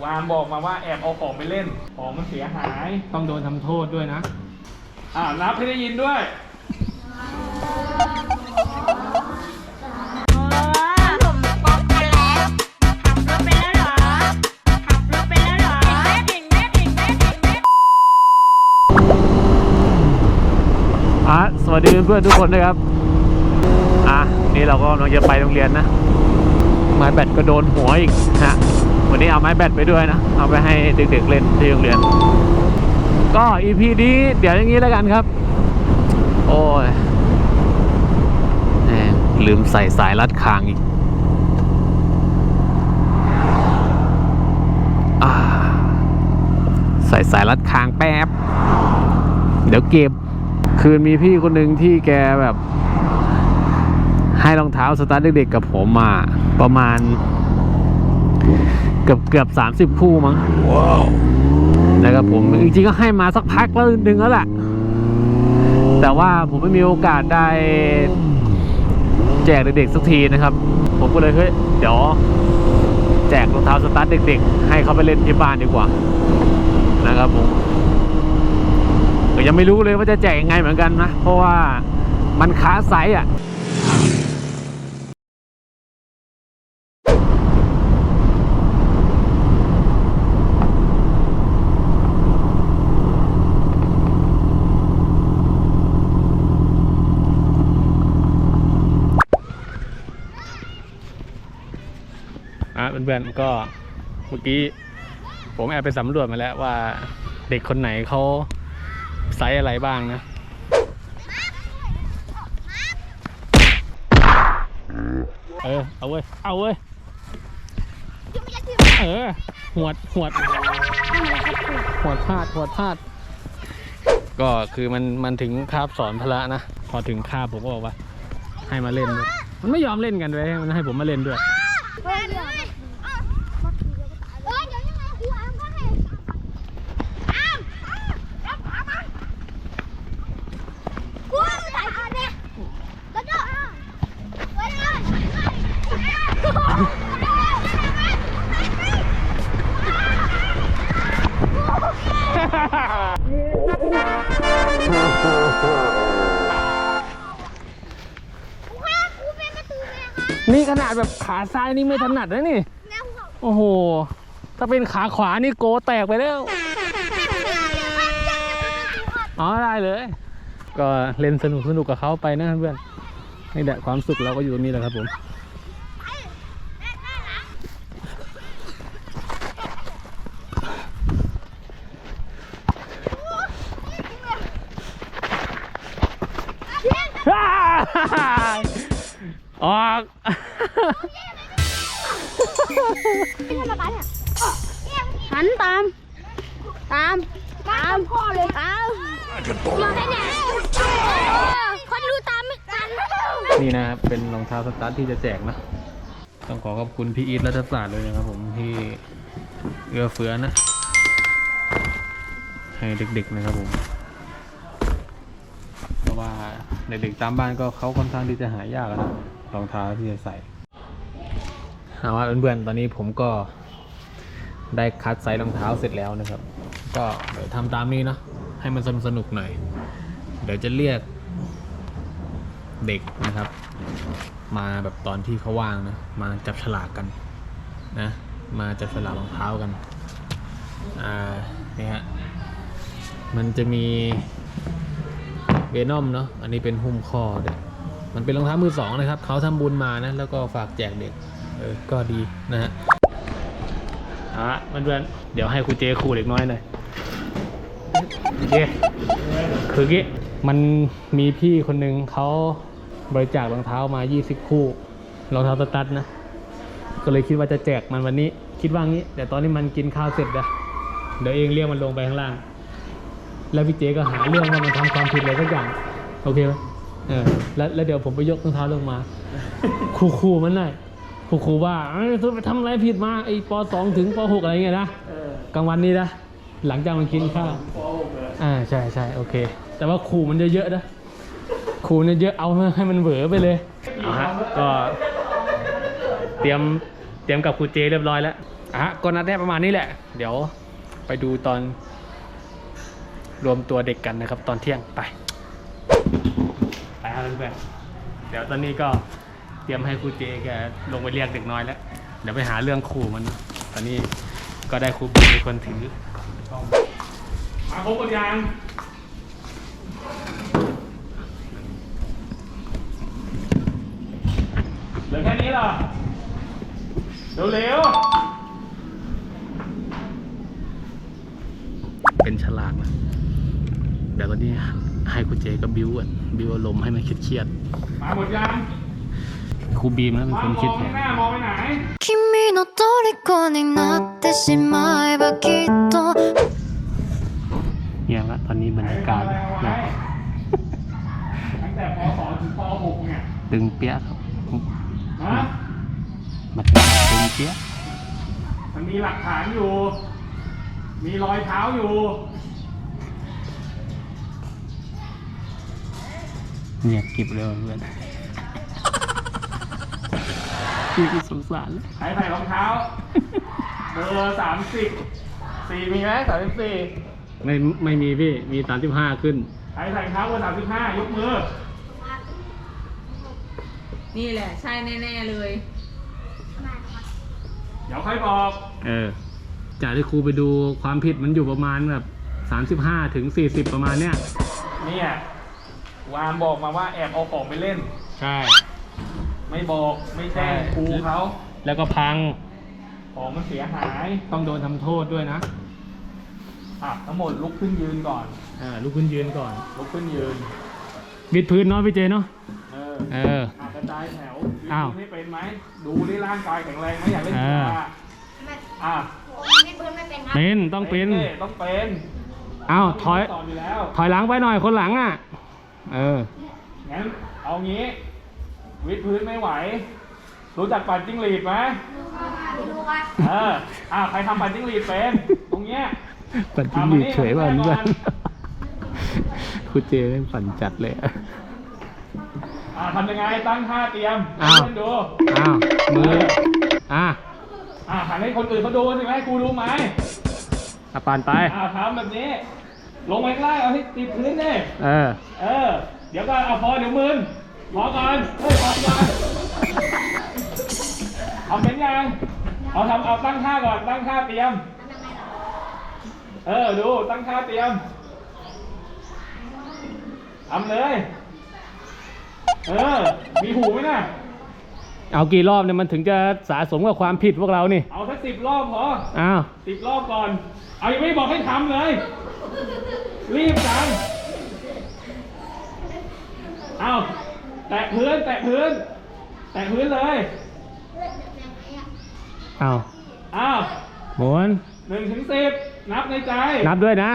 วานบอกมาว่าแอบเอาของไปเล่น ของมันเสียหาย ต้องโดนทำโทษด้วยนะ อ่านับให้ได้ยินด้วยผมปอกกันแล้วขับรถไปแล้วเหรอขับรถไปแล้วเหรอถึงแม่ถึงแม่ถึงแม่ถึงแม่อะสวัสดีเพื่อนๆทุกคนด้วยครับ อะ นี่เราก็กำลังจะไปโรงเรียนนะ ไม้แบตก็โดนหัวอีกฮะ วันนี้เอาไม้แบตไปด้วยนะ เอาไปให้เด็กๆเล่นที่โรงเรียน ก็ EP นี้เดี๋ยวอย่างนี้แล้วกันครับ โอ้ยลืมใส่สายรัดคางอีกอใส่สายรัดคางแป๊บ เดี๋ยวเก็บ คืนมีพี่คนหนึ่งที่แกแบบ ให้รองเท้าสตาร์ทเด็กๆกับผมมา ประมาณ เกือบเกือบสามสิบคู่มั้งนะครับผมจริงๆก็ให้มาสักพักแล้วนึงแล้วแหละแต่ว่าผมไม่มีโอกาสได้แจกเด็กๆสักทีนะครับ ผมก็เลยเฮ้ยเดี๋ยวแจกรองเท้าสตาร์ทเด็กๆ ให้เขาไปเล่นที่บ้านดีกว่า นะครับผมก็ยังไม่รู้เลยว่าจะแจกยังไงเหมือนกันนะ เพราะว่ามันค้าไซส์อะ พื่อนๆก็เมื่อกี้ผมแอบไปสำรวจมาแล้วว่าเด็กคนไหนเขาไซส์อะไรบ้างนะ เออ เอาเว้ย เอาเว้ย เออ หวด หวด หวดพลาด หวดพลาด ก็คือมัน มันถึงคาบสอนพละนะ พอถึงคาบผมก็บอกว่า ให้มาเล่นด้วยมันไม่ยอมเล่นกันเลยมันให้ผมมาเล่นด้วย นี่ขนาดแบบขาซ้ายนี่ไม่ถนัดนะนี่แม่ครูครับโอ้โห ถ้าเป็นขาขวานี่โกแตกไปแล้ว อ๋อได้เลย ก็เล่นสนุกสนุกกับเขาไปนะเพื่อนนี่แหละความสุขเราก็อยู่ตรงนี้แหละครับผม ตาม ตามพ่อเลยตามอยู่ที่ไหนคนดูตามไม่ทันนี่นะครับเป็นรองเท้าสตาร์ทที่จะแจกนะ ต้องขอขอบคุณพี่อีทรัฐศาสตร์เลยนะครับผมที่เอื้อเฟื้อนะ ให้เด็กๆนะครับผมเพราะว่าเด็กๆตามบ้านก็เขาค่อนข้างที่จะหายากอะนะรองเท้าที่จะใส่เอาว่าเพื่อนๆตอนนี้ผมก็ได้คัดไซส์รองเท้าเสร็จแล้วนะครับ ก็เดี๋ยวทำตามนี้เนาะให้มันสนุกหน่อย เดี๋ยวจะเรียกเด็กนะครับ มาแบบตอนที่เขาว่างนะ มาจับฉลากกันนะ มาจับฉลากรองเท้ากัน อ่า นี่ฮะ มันจะมีเวนอมเนาะ อันนี้เป็นหุ้มข้อเด็กมันเป็นรองเท้ามือสองนะครับ เขาทำบุญมานะ แล้วก็ฝากแจกเด็ก เออ ก็ดีนะฮะอะเพื่อนๆเดี๋ยวให้ครูเจครูเด็กน้อยหน่อย เคคือกี้มันมีพี่คนหนึ่งเขาบริจาครองเท้ามา 20 คู่ รองเท้าสตั๊ดนะ ก็เลยคิดว่าจะแจกมันวันนี้ คิดว่างี้ แต่ตอนนี้มันกินข้าวเสร็จอะเดี๋ยวเองเรียกมันลงไปข้างล่าง แล้วพี่เจก็หาเรื่องว่ามันทำความผิดอะไรสักอย่าง โอเคไหมเออ แล้วแล้วเดี๋ยวผมไปยกรองเท้าลงมาครูครูมันหน่อยครูครูว่าเอ้ยเธอไปทำอะไรผิดมาไอ้ปสองถึงปหกอะไรเงี้ยนะกลางวันนี้นะ หลังจากมันกินข้าวอ่าใช่ใช่โอเค แต่ว่าครูมันเยอะๆนะครูเนี่ยเยอะเอาให้มันเหวอไปเลยเอาฮะก็เตรียมเตรียมกับครูเจเรียบร้อยแล้วอะก็นัดแรกประมาณนี้แหละ เดี๋ยวไปดูตอน รวมตัวเด็กกันนะครับ ตอนเที่ยงไปไปครับเพื่อนๆเดี๋ยวตอนนี้ก็เตรียมให้ครูเจแกลงไปเรียกเด็กน้อยแล้ว เดี๋ยวไปหาเรื่องครูมัน ตอนนี้ก็ได้ครูบีเป็นคนถือ มาครบกันยังเหลือแค่นี้เหรอ เร็วเป็นฉลาดนะ เดี๋ยวตอนนี้ให้ครูเจก็บิ้วอะ บิ้วอารมณ์ให้มันเครียดๆ มาหมดยังๆ ครูบีมนะเป็น มา คน ม คิด อง แผ ข้าน งหน้ามองไปไหน 君の虜になってしまえばきっと เงียบละตอนนี้บรรยากาศ อะไรเอาไว้ นะ ตั้งแต่ป .2 ถึงป .6 เนี่ย ตึงเปี้ยะครับ ฮะ มันตึงเปี้ยะ มันมีหลักฐานอยู่ มีรอยเท้าอยู่ เงียบกริบเลยว่ะเพื่อน พี่ก็สงสารเลยใครใส่รองเท้า เบอร์สามสิบสี่มีไหมสามสิบสี่ไม่ไม่มีพี่ มีสามสิบห้าขึ้น ใครใส่รองเท้าเบอร์สามสิบห้ายกมือ นี่แหละ ใช่แน่ๆเลย เดี๋ยวค่อยบอก เออ จากที่ครูไปดูความผิดมันอยู่ประมาณแบบสามสิบห้าถึงสี่สิบประมาณเนี้ยเนี่ย วามบอกมาว่าแอบเอาของไปเล่น ใช่ ไม่บอกไม่แจ้งครูเขาแล้วก็พังของมันเสียหายต้องโดนทำโทษด้วยนะอะทั้งหมดลุกขึ้นยืนก่อน อ่าลุกขึ้นยืนก่อนลุกขึ้นยืนบิดพื้นเนาะพี่เจเนาะเออเออ อะกระจายแถวอ้าวยืนไม่เป็นไหม ดูที่ร่างกายแข็งแรงไหมอยากเล่นกีฬาอ่าอะไม่ปืนไม่เป็นครับเป็นต้องเป็นดิต้องเป็นอ้าวถอย สอนอยู่แล้วถอยหลังไปหน่อยคนหลังอะ เอองั้นเอางี้ วิดพื้นไม่ไหว รู้จักปั่นจิ้งหรีดไหมดูครับเอออะใครทำปั่นจิ้งหรีดเป็นตรงเนี้ยปั่นจิ้งหรีดเฉยว่าเอามานี่เพื่อนเอามานี่ครูเจแม่งปั่นจัดเลยอะอะทำยังไงตั้งท่าเตรียมอ้าวให้เพื่อนดูอ้าวมืออะอะหันให้คนอื่นเขาดูสิไหมครูดูไหมอะปานไป อะทำแบบนี้ ลงไปข้างล่างเอาให้ติดพื้นดิเออ เออ เดี๋ยวก็เอาพอเดี๋ยวมึน พอก่อนเฮ้ยพอก่อนเอาเป็นยังเอาทำเอาตั้งท่าก่อน ตั้งท่าเตรียม เออ ดู ตั้งท่าเตรียมทำเลย เออ มีหูไหมน่ะ เอากี่รอบเนี่ยมันถึงจะสะสมกับความผิดพวกเรานี่ เอาสักสิบรอบพออ้าวสิบรอบก่อน เอายังไม่บอกให้ทำเลย รีบจังเอา แตะพื้น แตะพื้น แตะพื้นเลยอ้าวอ้าวหมุนหนึ่งถึงสิบนับในใจ นับด้วยนะ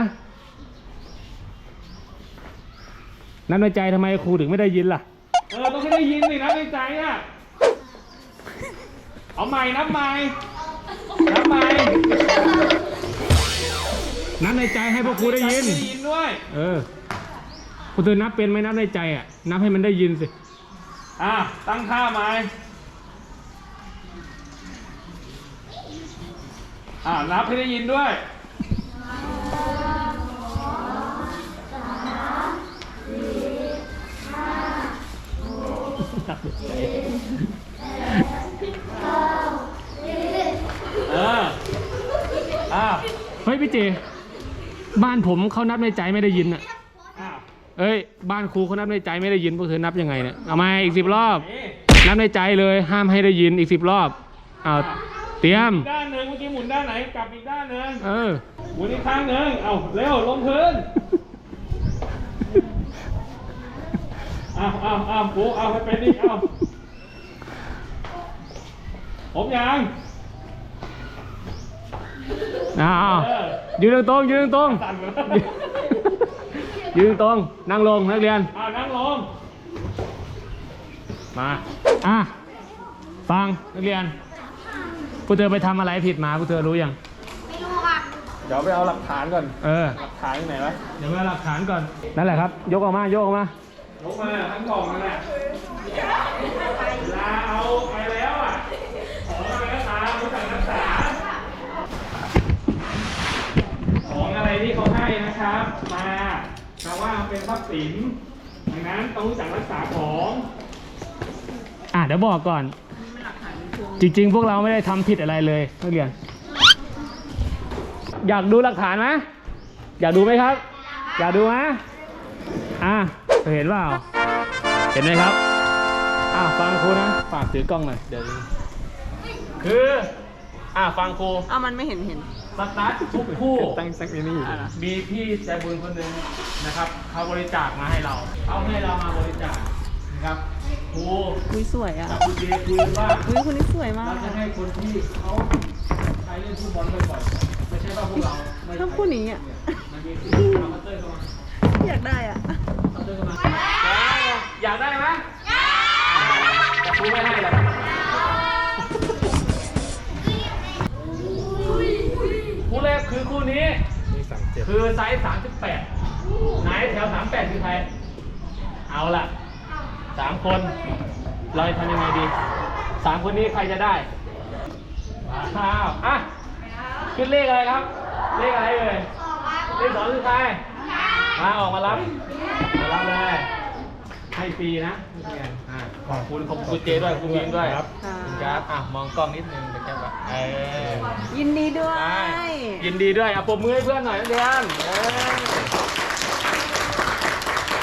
นับในใจทำไมครูถึงไม่ได้ยินล่ะ เออ ต้องให้ได้ยินสินับในใจอะ เอาใหม่ นับใหม่ นับใหม่ นับในใจให้พวกครูได้ยิน ได้ยินด้วย เออครูเธอนับเป็นไหมนับในใจอะ นับให้มันได้ยินสิ อะตั้งท่าใหมอะนับให้ได้ยินด้วยเอออะเฮ้ยพี่เจ บ้านผมเขานับในใจไม่ได้ยินอะ เอ้ย บ้านครูเขานับในใจไม่ได้ยินพวกเธอนับยังไงเนี่ย เอามาอีกสิบรอบนี่นับในใจเลย ห้ามให้ได้ยินอีกสิบรอบเอาเตรียมอีกด้านหนึ่งเมื่อกี้หมุนด้านไหน กลับอีกด้านหนึ่งเออ หมุนอีกข้างหนึ่งเอาเร็วลงพื้นเอาเอาเอาปูเอาให้เป็นอีกเอาผมยังอ้าวเออยืนตรงๆยืนตรงสั่นหมดๆ ยืนตรง นั่งลงนักเรียน อ่านั่งลง มา อะ ฟังนักเรียนผู้เธอไปทำอะไรผิดมาผู้เธอรู้ยัง ไม่รู้ค่ะเดี๋ยวไปเอาหลักฐานก่อน เออ หลักฐานที่ไหนวะเดี๋ยวไปเอาหลักฐานก่อน นั่นแหละครับ ยกออกมา ยกออกมายกมาทั้งกล่องนั่นแหละลาเอาไปแล้วอะ ของอะไรก็ตามรู้จักรักษา ของอะไรที่เขาให้นะครับ มา แต่ว่าเป็นทรัพย์สินดังนั้นต้องรู้จักรักษาของอะเดี๋ยวบอกก่อน จริง ๆ พวกเราไม่ได้ทำผิดอะไรเลยนักเรียน อยากดูหลักฐานไหมอยากดูไหมครับ อยากดูไหมอะเห็นเปล่าเห็นไหมครับอะฟังครูนะฝากถือกล้องหน่อยเดี๋ยวคืออะฟังครูอ้าวมันไม่เห็นเห็น สตาร์ททุกคู่ ตั้งสักนิดนี่มีพี่ใจบุญคนหนึ่งนะครับเขาบริจาคมาให้เราเขาให้เรามาบริจาคนะครับครูอุ้ยสวยอะกับคุณเจคุยว่าอุ้ยคนนี้สวยมากเราจะให้คนที่เขาใช้เล่นฟุตบอลบ่อยๆไม่ใช่ว่าพวกเราไม่ชอบคู่นี้อะมันมีที่เอามาเตอร์เข้ามาอยากได้อะเอาเตอร์เข้ามาอยากได้ไหมอยากแต่ครูไม่ให้หรอก คือคู่นี้คือไซส์38ไหนแถว38คือใคร เอาล่ะสามคน เราจะทำยังไงดีสามคนนี้ใครจะได้ว้าวอะขึ้นเลขอะไรครับ เลขอะไรเอ่ยเลขสองคือใครมาออกมารับมารับเลย ให้ฟรีนะไม่แพงอะขอบคุณขอบคุณเจด้วยขอบคุณบีมด้วยครับคุณครับอะมองกล้องนิดนึงเดี๋ยวแกแบบเออยินดีด้วยได้ยินดีด้วยอะปรบมือให้เพื่อนหน่อยนักเรียนเออ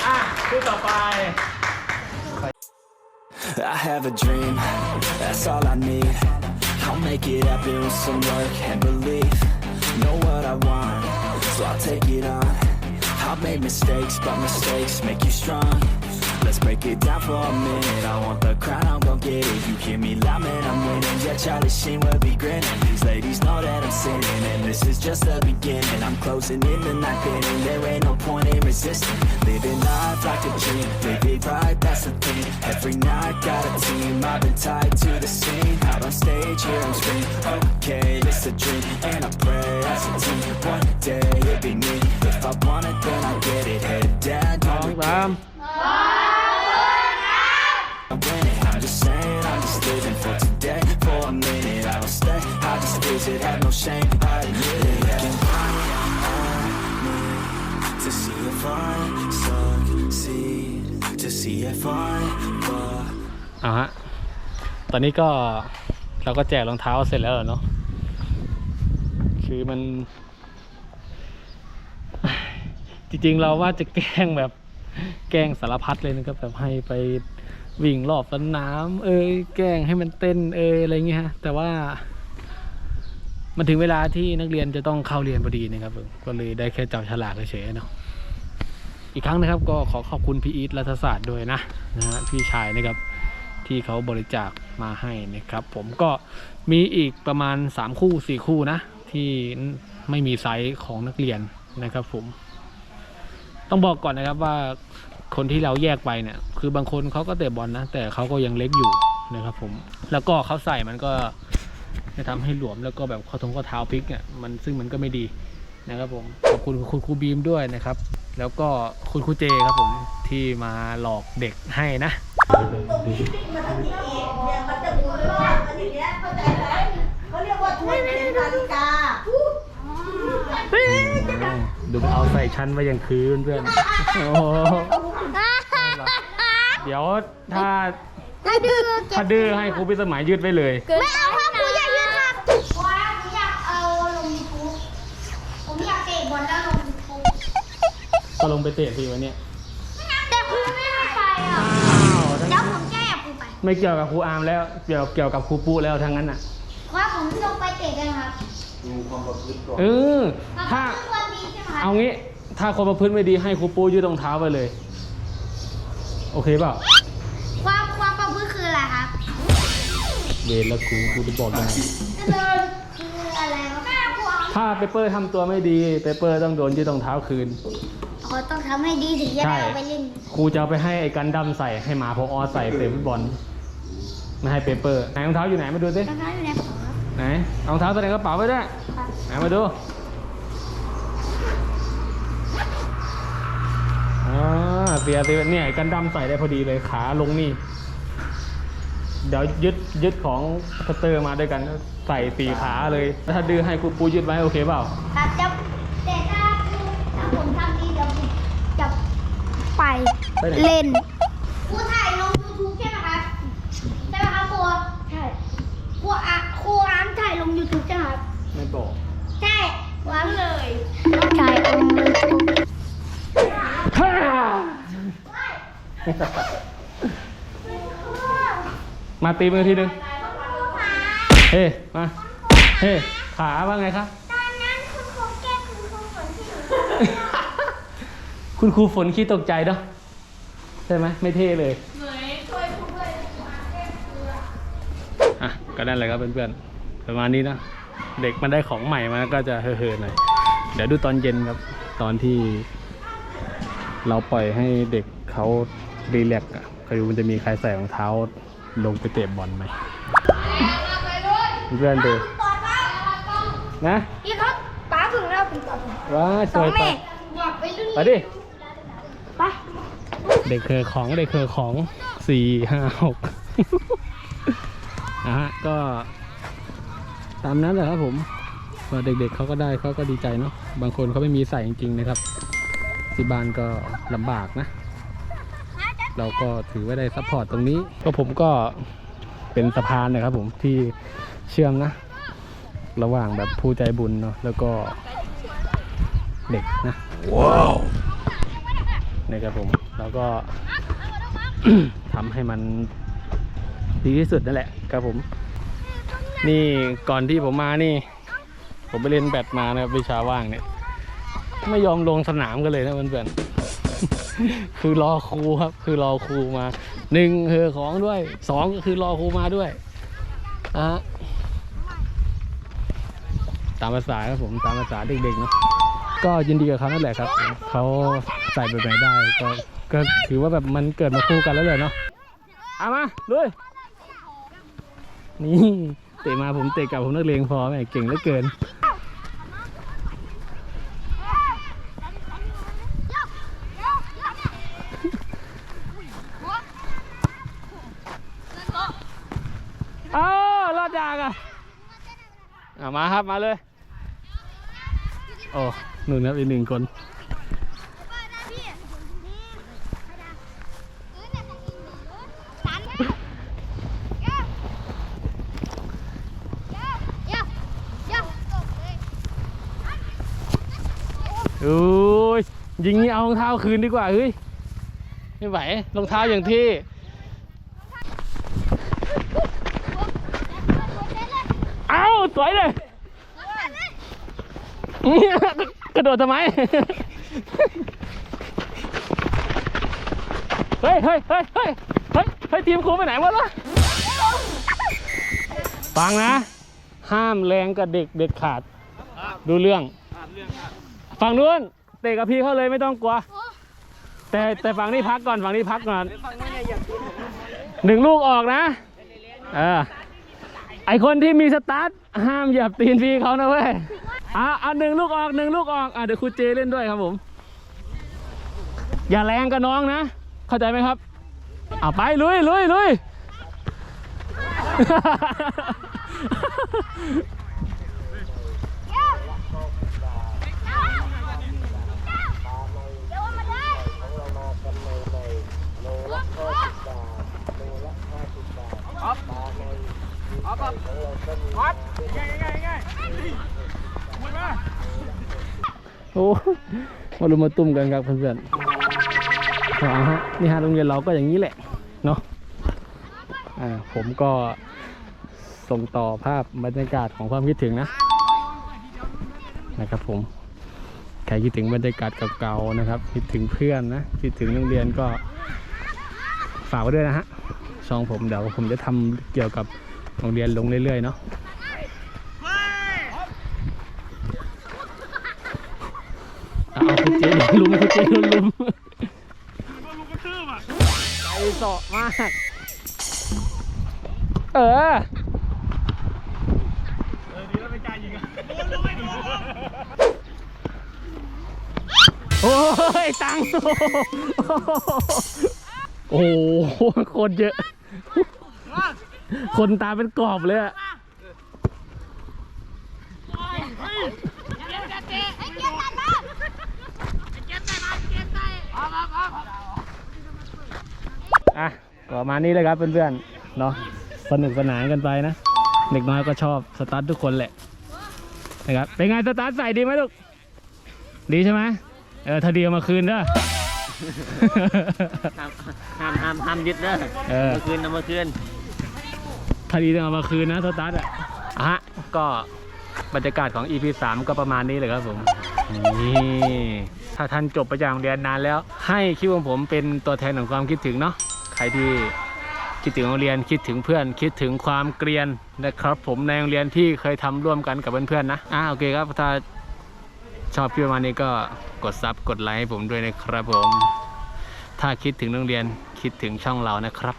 อะคู่ต่อไป I have a dream, that's all I need. I'll make it happen with some work and belief. Know what I want, so I'll take it on. I've made mistakes, but mistakes make you strong. Let's break it down for a minute. I want the crown, I'm gon' get it. You hear me loud, man, I'm winning. Yeah, Charlie Sheen will be grinning. These ladies know that I'm sinning, and this is just the beginning. I'm closing in the night inning. There ain't no point in resisting. Living life like a dream, live it right, that's the thing. Every night, got a team. I've been tied to the scene. Out on stage, here I'm scream. Okay, it's a dream, and I pray as a team. One day it'll be me. If I want it, then I get it. Head down, ส just visit, have no shame. I admit it. Looking on me to see if I succeed. To see if I fall. เอาฮะ ตอนนี้ก็เราก็แจกรองเท้าเสร็จแล้วเหรอเนาะ คือมัน จริงๆเราว่าจะแกล้งแบบแกล้งสารพัดเลยนะครับแบบให้ไปวิ่งรอบสนาม เอ้ยแกล้งให้มันเต้นเอ้ยอะไรเงี้ยฮะแต่ว่า มันถึงเวลาที่นักเรียนจะต้องเข้าเรียนพอดีนะครับผมก็เลยได้แค่จับฉลากเฉยๆเนาะอีกครั้งนะครับก็ขอขอบคุณพี่อีทรัฐศาสตร์ด้วยนะนะฮะพี่ชายนะครับที่เขาบริจาคมาให้นะครับ ผมก็มีอีกประมาณ 3 คู่ 4 คู่นะ ที่ไม่มีไซส์ของนักเรียนนะครับผม ต้องบอกก่อนนะครับว่าคนที่เราแยกไปเนี่ย คือบางคนเขาก็เตะบอลนะ แต่เขาก็ยังเล็กอยู่นะครับผม แล้วก็เขาใส่มันก็ จะทำให้หลวมแล้วก็แบบข้อทงข้อเท้าพลิกเนี่ยมันซึ่งมันก็ไม่ดีนะครับผมขอบคุณคุณครูบีมด้วยนะครับ แล้วก็คุณครูเจครับผมที่มาหลอกเด็กให้นะเขาเรียกว่าทวนเข็มนาฬิกาดูไปเอาใส่ชั้นไว้อย่างคืนเพื่อนโอ้โหเดี๋ยวถ้าถ้าดื้อถ้าดื้อให้ครูพิสมัยยืดไว้เลยไม่เอาครับครูอยากยืนครับว่าผมอยากเอาลงยูทูบผมอยากเตะบอลแล้วลงยูทูบ ก็ลงไปเตะทีวันเนี้ยแต่ครูไม่ให้ไปอะเดี๋ยวผมจะแอบครูไป ไม่เกี่ยวกับครูอาร์มแล้วเกี่ยวเกี่ยวกับครูปูแล้วทั้งนั้นอะ เพราะผมลงไปเตะกันครับเออ ถ้าคือคนดีใช่ไหมครับเอางี้ ถ้าคนประพฤติไม่ดีให้ครูปูยืดรองเท้าไปเลย โอเคเปล่าความความประพฤติคืออะไรครับเวรแล้วครูครูจะบอกยังไงคืออะไรครับแม่ครู ถ้าเปเปอร์ทำตัวไม่ดีเปเปอร์ต้องโดนยืดรองเท้าคืน เขาต้องทำให้ดีถึงจะใช่ได้เอาไปเล่น ครูจะเอาไปให้ไอ้กันดำใส่ให้หมาพออใส่เตะฟุตบอลไม่ให้เปเปอร์ไหนรองเท้าอยู่ไหนมาดูสิรองเท้าอยู่ในกระเป๋าครับไหนเอารองเท้าใส่ในกระเป๋าไว้ด้วยครับไหนมาดูอ่าเสียเสียเนี่ยไอ้กันดำใส่ได้พอดีเลยขาลงนี่ เดี๋ยวยึดยึดของพัตเตอร์มาด้วยกันใส่สี่ขาเลยถ้าดื้อให้ครูปูยึดไว้โอเคเปล่า ครับจะแต่ถ้าถ้าผมผมทำดีเดี๋ยวผมจะ ไปไปไหน เล่น ครูถ่ายลงยูทูบใช่ไหมครับ ใช่ไหมครับครูใช่ครูอะครูอ้ามถ่ายลงยูทูบใช่ไหมครับ ไม่บอก ใช่วันเลยใช่ลงยูทูบมาตีมือทีนึง เฮ้ มา เฮ้ ขาว่าไงครับตอนนั้นคุณครูแกล้งคุณครูฝนที่หนู คุณครูฝนขี้ตกใจเนาะใช่ไหมไม่เท่เลยอะก็นั่นแหละครับเพื่อนๆประมาณนี้นะเด็กมันได้ของใหม่มาก็จะเฮ่อๆหน่อยเดี๋ยวดูตอนเย็นครับตอนที่ เราปล่อยให้เด็กเขารีแลกซ์อะเคยดูมันจะมีใครใส่รองเท้าลงไปเตะบอลไหมเพื่อนๆดูนะพี่ครับป้าถึงแล้วผมตอบว้าสวยไปอยากไปรุ่นไปดิไป เด็กเคยของเด็กเคยของสี่ห้าหกนะฮะก็ตามนั้นแหละครับผมก็เด็กๆเขาก็ได้เขาก็ดีใจเนาะบางคนเขาไม่มีใส่จริงๆนะครับที่บ้านก็ลำบากนะ เราก็ถือว่าได้ซัพพอร์ตตรงนี้ ก็ผมก็เป็นสะพานนะครับผมที่เชื่อมนะ ระหว่างแบบผู้ใจบุญเนาะแล้วก็เด็กนะนะครับผม แล้วก็ทำให้มันดีที่สุดนั่นแหละครับผม นี่ก่อนที่ผมมานี่ ผมไปเล่นแบดมานะครับวิชาว่างเนี่ย ไม่ยอมลงสนามกันเลยนะเพื่อนๆคือรอครูครับ คือรอครูมาหนึ่งเฮอของด้วยสองก็คือรอครูมาด้วยอะตามภาษาครับผมตามภาษาเด็กๆเนาะ ก็ยินดีกับเขานั่นแหละครับ เขาใส่แบบไหนได้ก็ก็ถือว่าแบบมันเกิดมาคู่กันแล้วเลยเนาะเอามาลุยนี่เตะมาผมเตะกลับผมนักเลงพอแม่เก่งเหลือเกินอ้าวรอดยากอะมาครับมาเลย โอ้ หนึ่งนะอีกหนึ่งคนโอ้ยยิงนี่เอารองเท้าคืนดีกว่าเฮ้ยไม่ไหวรองเท้าอย่างที่เอาสวยเลย กระโดดทำไม เฮ้ยเฮ้ยเฮ้ยเฮ้ยเฮ้ยเฮ้ยทีมครูไปไหนหมดวะฟังนะ ห้ามแรงกับเด็กเด็ดขาด ดูเรื่อง ฝั่งนู้นเตะกับพี่เขาเลยไม่ต้องกลัว แต่แต่ฝั่งนี้พักก่อนฝั่งนี้พักก่อนหนึ่งลูกออกนะ เออ ไอคนที่มีสตาร์ทห้ามเหยียบตีนพี่เขานะเว้ยอะอะหนึ่งลูกออกหนึ่งลูกออกอะเดี๋ยวครูเจเล่นด้วยครับผม อย่าแรงกับน้องนะ เข้าใจไหมครับอะไปลุยลุยลุย โอ้มารุมมาตุ้มกันครับเพื่อนๆเอฮะนี่ฮะโรงเรียนเราก็อย่างนี้แหละเนาะอ่าผมก็ส่งต่อภาพบรรยากาศของความคิดถึงนะนะครับผมใครคิดถึงบรรยากาศเก่าๆนะครับ คิดถึงเพื่อนนะคิดถึงโรงเรียนก็ฝากไว้ด้วยนะฮะช่องผมเดี๋ยวผมจะทำเกี่ยวกับ โรงเรียนลงเรื่อยๆเนาะเอาคุณเจนลุมคุณเจนลุมใจเสาะมาก เออโอ้ย ตังค์โอ้โหคนเยอะ คนตาเป็นกรอบเลยอะอะก็มานี้เลยครับเพื่อนๆเนาะสนุกสนานกันไปนะ เด็กน้อยก็ชอบสตาร์ททุกคนแหละนะครับเป็นไงสตาร์ทใส่ดีไหมลูก ดีใช่ไหมเออถ้าดียวมาคืนเด้อห้ามห้ามห้ามยึดเด้อมาคืนเอมาคืน ถ้าดีต้องเอามาคืนนะสตาร์ทอะอะฮะก็บรรยากาศของ EP 3 ก็ประมาณนี้เลยครับผมนี่ถ้าท่านจบไปจากโรงเรียนนานแล้ว ให้คลิปของผมเป็นตัวแทนของความคิดถึงเนาะใครที่คิดถึงโรงเรียนคิดถึงเพื่อน คิดถึงความเกรียนนะครับผมในโรงเรียนที่เคยทำร่วมกันกับเพื่อนๆนะอ่าโอเคครับถ้าชอบคลิปประมาณนี้ก็กดซับกดไลค์ให้ผมด้วยนะครับผม ถ้าคิดถึงโรงเรียนคิดถึงช่องเรานะครับ